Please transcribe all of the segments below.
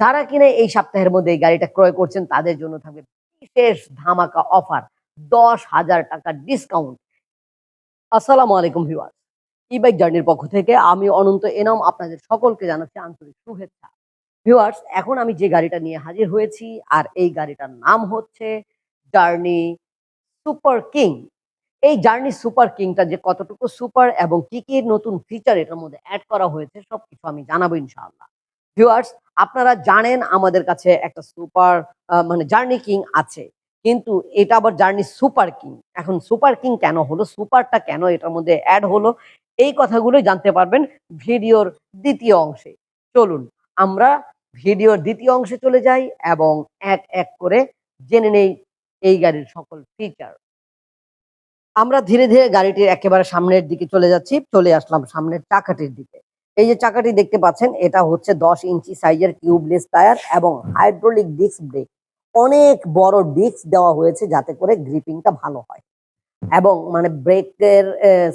যারা কিনা এই সপ্তাহের মধ্যে এই গাড়িটা ক্রয় করছেন, তাদের জন্য থাকবে বিশেষ ধামাকা অফার, দশ হাজার টাকার ডিসকাউন্ট আসসালামু আলাইকুম ভিউয়ার্স ই বাইক জার্নির পক্ষ থেকে আমি অনন্ত এনাম, আপনাদের সকলকে জানাচ্ছি আন্তরিক শুভেচ্ছা। ভিউয়ার্স এখন আমি যে গাড়িটা নিয়ে হাজির হয়েছি, আর এই গাড়িটার নাম হচ্ছে জার্নি সুপার কিং এই জার্নি সুপার কিংটা যে কতটুকু সুপার এবং কি কি নতুন ফিচার এটার মধ্যে অ্যাড করা হয়েছে, সবকিছু আমি জানাব ইনশাআল্লাহ। ভিউয়ার্স আপনারা জানেন আমাদের কাছে একটা সুপার মানে জার্নি কিং আছে। কিন্তু এটা আবার জার্নি সুপার কিং এখন সুপার কিং কেন হলো? সুপারটা কেন এটার মধ্যে অ্যাড হলো? এই কথাগুলো জানতে পারবেন ভিডিওর দ্বিতীয় অংশে। চলুন, আমরা ভিডিওর দ্বিতীয় অংশে চলে যাই এবং এক এক করে জেনে নেই এই গাড়ির সকল ফিচার আমরা ধীরে ধীরে গাড়িটির একেবারে সামনের দিকে চলে যাচ্ছি, চলে আসলাম সামনের চাকাটির দিকে। এই যে চাকাটি দেখতে পাচ্ছেন, এটা হচ্ছে দশ ইঞ্চি সাইজের টিউবলেস টায়ার এবং হাইড্রোলিক ডিস্ক ব্রেক। অনেক বড় ডিস্ক দেওয়া হয়েছে যাতে করে গ্রিপিংটা ভালো হয় এবং মানে ব্রেকের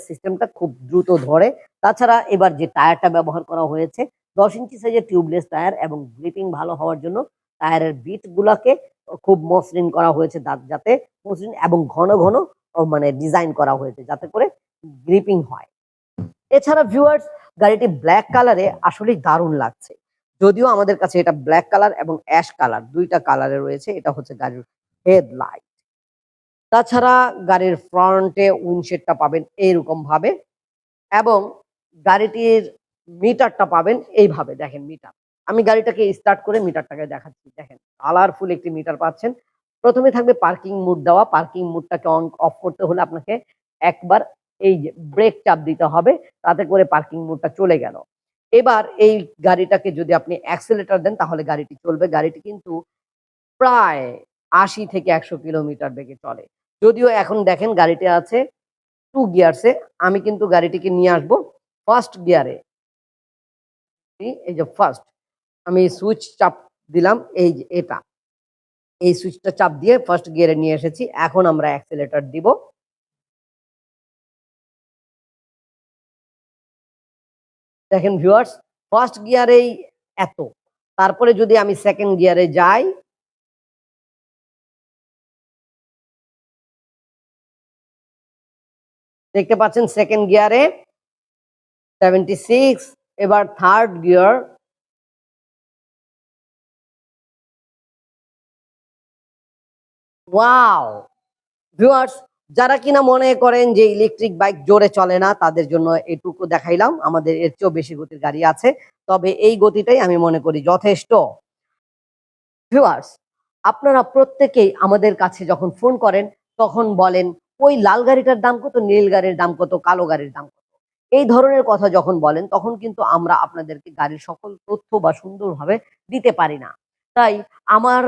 সিস্টেমটা খুব দ্রুত ধরে। তাছাড়া এবার যে টায়ারটা ব্যবহার করা হয়েছে, দশ ইঞ্চি সাইজের টিউবলেস টায়ার এবং গ্রিপিং ভালো হওয়ার জন্য টায়ারের বিট গুলাকে খুব মসৃণ করা হয়েছে যা- যাতে মসৃণ এবং ঘন ঘন মানে ডিজাইন করা হয়েছে যাতে করে গ্রিপিং হয়। এছাড়া ভিউয়ার্স গাড়িটি ব্ল্যাক কালারে আসলেই দারুণ লাগছে। যদিও আমাদের কাছে এটা ব্ল্যাক কালার এবং অ্যাশ কালার দুইটা কালারে রয়েছে, এটা হচ্ছে গাড়ির হেডলাইট তাছাড়া গাড়ির ফ্রন্টে উইন্ডশেডটা পাবেন এইরকম ভাবে এবং গাড়িটির মিটারটা পাবেন এইভাবে, দেখেন মিটার আমি গাড়িটাকে স্টার্ট করে মিটারটাকে দেখাচ্ছি, দেখেন। কালারফুল একটি মিটার পাচ্ছেন। প্রথমে থাকবে পার্কিং মুড দেওয়া। পার্কিং মুডটাকে অন অফ করতে হলে আপনাকে একবার এই ব্রেক চাপ দিতে হবে, তাতে করে পার্কিং মুডটা চলে গেল। এবার এই গাড়িটাকে যদি আপনি অ্যাক্সেলেটার দেন, তাহলে গাড়িটি চলবে। গাড়িটি কিন্তু প্রায় আশি থেকে একশো কিলোমিটার বেগে চলে। যদিও এখন দেখেন গাড়িটি আছে টু গিয়ারসে আমি কিন্তু গাড়িটিকে নিয়ে আসব ফার্স্ট গিয়ারে এই যে ফার্স্ট আমি সুইচ চাপ দিলাম, এই যে এটা। এই সুইচটা চাপ দিয়ে ফার্স্ট গিয়ারে নিয়ে এসেছি। এখন আমরা অ্যাক্সেলেটর দিব। দেখেন ভিউয়ার্স ফার্স্ট গিয়ারেই এত। তারপরে যদি আমি সেকেন্ড গিয়ারে যাই, দেখতে পাচ্ছেন সেকেন্ড গিয়ারে সেভেন্টি সিক্স এবার থার্ড গিয়ার ওয়াও ভিউয়ার্স যারা কিনা মনে করেন যে ইলেকট্রিক বাইক জোরে চলে না, তাদের জন্য এটুকু দেখাইলাম। আমাদের এর চেয়েও বেশি গতির গাড়ি আছে। তবে এই গতিটাই আমি মনে করি যথেষ্ট। আপনারা প্রত্যেকেই আমাদের কাছে যখন ফোন করেন, তখন বলেন, ওই লাল গাড়িটার দাম কত? নীল গাড়ির দাম কত? কালো গাড়ির দাম কত? এই ধরনের কথা যখন বলেন, তখন কিন্তু আমরা আপনাদেরকে গাড়ির সকল তথ্য বা সুন্দরভাবে দিতে পারি না। তাই আমার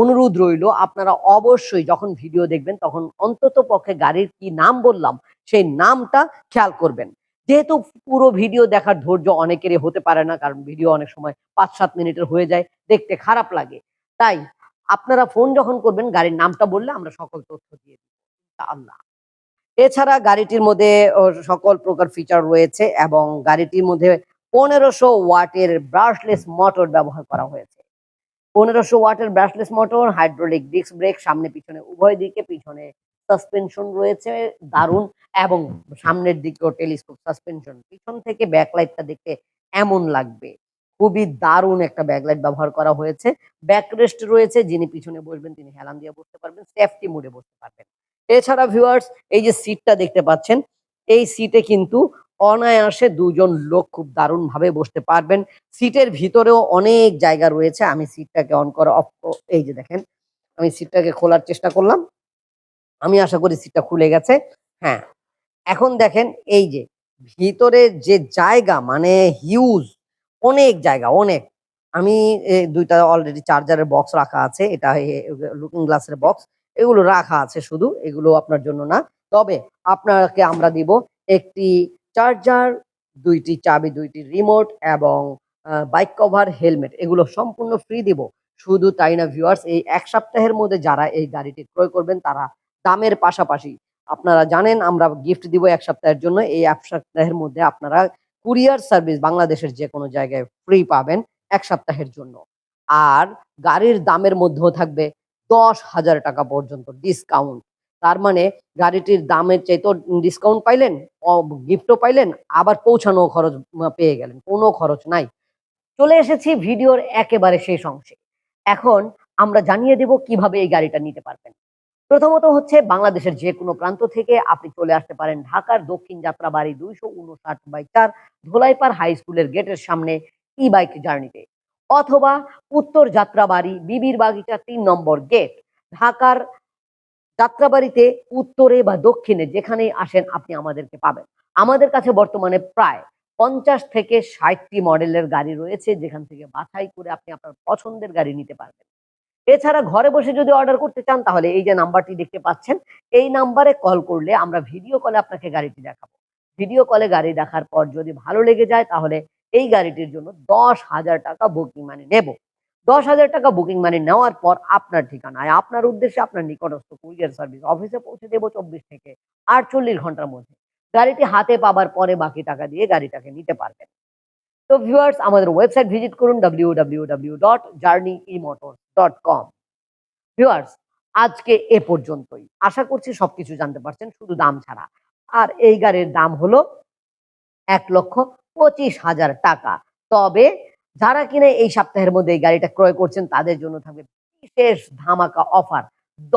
অনুরোধ রইল, আপনারা অবশ্যই যখন ভিডিও দেখবেন, তখন অন্তত পক্ষে গাড়ির কি নাম বললাম, সেই নামটা খেয়াল করবেন। যেহেতু পুরো ভিডিও দেখার ধৈর্য অনেকেরই হতে পারে না, কারণ ভিডিও অনেক সময় পাঁচ সাত মিনিটের হয়ে যায়, দেখতে খারাপ লাগে। তাই আপনারা ফোন যখন করবেন, গাড়ির নামটা বললে আমরা সকল তথ্য দিয়ে আল্লাহ এছাড়া গাড়িটির মধ্যে সকল প্রকার ফিচার রয়েছে এবং গাড়িটির মধ্যে পনেরোশো ওয়াটের ব্রাশলেস মোটর ব্যবহার করা হয়েছে। পনেরোশো ওয়াটের brushless motor hydraulic disc brake সামনে পিছনে, উভয় দিকে পিছনে সাসপেনশন রয়েছে, দারুণ। এবং সামনের দিকেও টেলিস্কোপ সাসপেনশন পিছন থেকে ব্যাকলাইটটা দেখতে এমন লাগবে। খুবই দারুণ একটা ব্যাকলাইট ব্যবহার করা হয়েছে। ব্যাকরেস্ট রয়েছে, যিনি পিছনে বসবেন, তিনি হেলান দিয়ে বসতে পারবেন সেফটি মোডে বসতে পারবেন। এছাড়া ভিউয়ার্স এই যে সিটটা দেখতে পাচ্ছেন, এই সিটে কিন্তু অনায়াসে দুজন লোক খুব দারুণ ভাবে বসতে পারবেন। সিটের ভিতরেও অনেক জায়গা রয়েছে। আমি সিটটাকে অন করে অফ এই যে দেখেন, আমি সিটটাকে খোলার চেষ্টা করলাম। আমি আশা করি সিটটা খুলে গেছে। হ্যাঁ এখন দেখেন এই যে ভিতরে যে জায়গা মানে হিউজ অনেক জায়গা, অনেক। আমি দুইটা অলরেডি চার্জারের বক্স রাখা আছে। এটা লুকিং গ্লাসের বক্স এগুলো রাখা আছে শুধু। এগুলো আপনার জন্য না। তবে আপনাকে আমরা দিব একটি চার্জার, দুইটি চাবি, দুইটি রিমোট এবং বাইক কভার হেলমেট এগুলো সম্পূর্ণ ফ্রি দিব। শুধু তাই না ভিউয়ার্স এই এক সপ্তাহের মধ্যে যারা এই গাড়িটি ক্রয় করবেন, তারা দামের পাশাপাশি, আপনারা জানেন, আমরা গিফট দিব এক সপ্তাহের জন্য, এই এক সপ্তাহের মধ্যে আপনারা কুরিয়ার সার্ভিস বাংলাদেশের যে কোনো জায়গায় ফ্রি পাবেন এক সপ্তাহের জন্য। আর গাড়ির দামের মধ্যেও থাকবে দশ হাজার টাকা পর্যন্ত ডিসকাউন্ট তার মানে গাড়িটির দামের চাইতেও ডিসকাউন্ট পাইলেন গিফটও পাইলেন, আবার পৌঁছানো খরচ পেয়ে গেলেন, কোনো খরচ নাই। চলে এসেছি ভিডিওর একেবারে শেষ অংশে। এখন আমরা জানিয়ে দেব কীভাবে এই গাড়িটা নিতে পারবেন। প্রথমত হচ্ছে বাংলাদেশের যে কোনো প্রান্ত থেকে আপনি চলে আসতে পারেন ঢাকার দক্ষিণ যাত্রাবাড়ি দুইশো উনষাট বাই চার ধোলাইপাড় হাই স্কুলের গেটের সামনে ই বাইক জার্নিতে অথবা উত্তর যাত্রাবাড়ি বিবির বাগিচা তিন নম্বর গেট ঢাকার যাত্রাবাড়িতে উত্তরে বা দক্ষিণে যেখানেই আসেন আপনি আমাদেরকে পাবেন। আমাদের কাছে বর্তমানে প্রায় পঞ্চাশ থেকে ষাটটি মডেলের গাড়ি রয়েছে, যেখান থেকে বাছাই করে আপনি আপনার পছন্দের গাড়ি নিতে পারবেন। এছাড়া ঘরে বসে যদি অর্ডার করতে চান, তাহলে এই যে নাম্বারটি দেখতে পাচ্ছেন, এই নাম্বারে কল করলে আমরা ভিডিও কলে আপনাকে গাড়িটি দেখাবো। ভিডিও কলে গাড়ি দেখার পর যদি ভালো লেগে যায়, তাহলে এই গাড়িটির জন্য দশ হাজার টাকা বুকিং মানি নেব। দশ হাজার টাকা বুকিং মানি নেওয়ার পর আপনার ঠিকানায় আপনার উদ্দেশ্যে আপনার নিকটস্থ কুরিয়ার সার্ভিস অফিসে পৌঁছে দেবো চব্বিশ থেকে আটচল্লিশ ঘণ্টার মধ্যে। গাড়িটি হাতে পাবার পরে বাকি টাকা দিয়ে গাড়িটাকে নিতে পারবেন। তো ভিউয়ার্স আমাদের ওয়েবসাইট ভিজিট করুন W W W dot journey e motor dot com viewers আজকে এ পর্যন্তই। আশা করছি সবকিছু জানতে পারছেন, শুধু দাম ছাড়া। আর এই গাড়ির দাম হলো এক লক্ষ পঁচিশ হাজার টাকা। তবে যারা কিনা এই সপ্তাহের মধ্যে এই গাড়িটা ক্রয় করছেন, তাদের জন্য থাকবে বিশেষ ধামাকা অফার।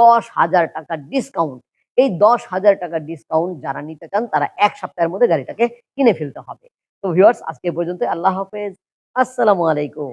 দশ হাজার টাকার ডিসকাউন্ট এই দশ হাজার টাকার ডিসকাউন্ট যারা নিতে চান, তারা এক সপ্তাহের মধ্যে গাড়িটাকে কিনে ফেলতে হবে। তো ভিউয়ার্স আজকে পর্যন্ত আল্লাহ হাফেজ। আসসালামু আলাইকুম।